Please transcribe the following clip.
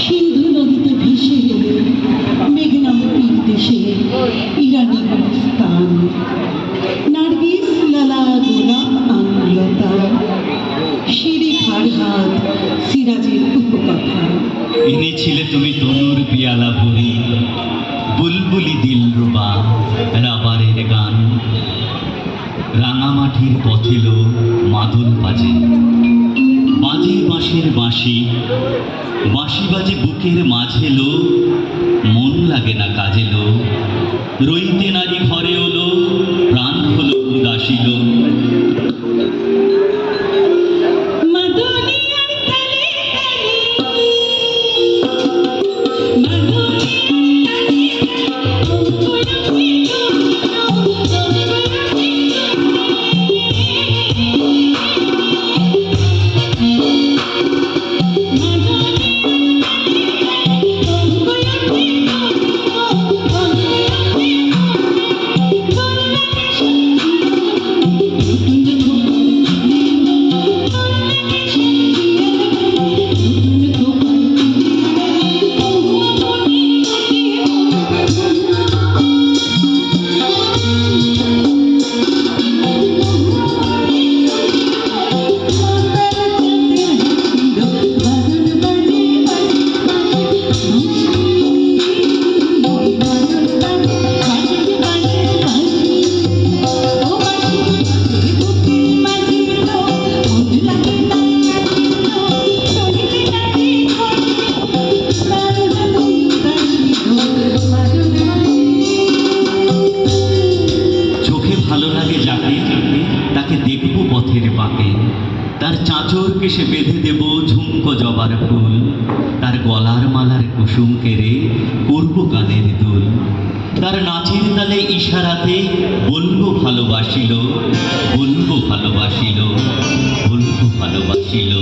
সিন্ধু নদীতে ভেসে মেঘনামতির দেশে, ইরানি স্থান নার্গিস লালা গোলাপ আঙ্গুলতা শিরি ফারহাদ সিরাজের উপকথা। এনেছিলে তুমি তনুর পিয়ালা ভরি, বুলবুলি দিল রুবা রাবারের গান। রাঙামাটির পথেলো মাদল বাজে। বাজে বাঁশের বাঁশি বাঁশি বাজে বুকের মাঝে লো মন লাগে না কাজে লো রইতে নারী পথের পাকে তার চাঁচর কেসে বেঁধে দেব ঝুমকো জবার ফুল। কুসুমকেরে করব গানের দোল। তার নাচের তালে ইশারাতে বলব ভালোবাসিল বলব ভালোবাসিল বলব ভালোবাসিল।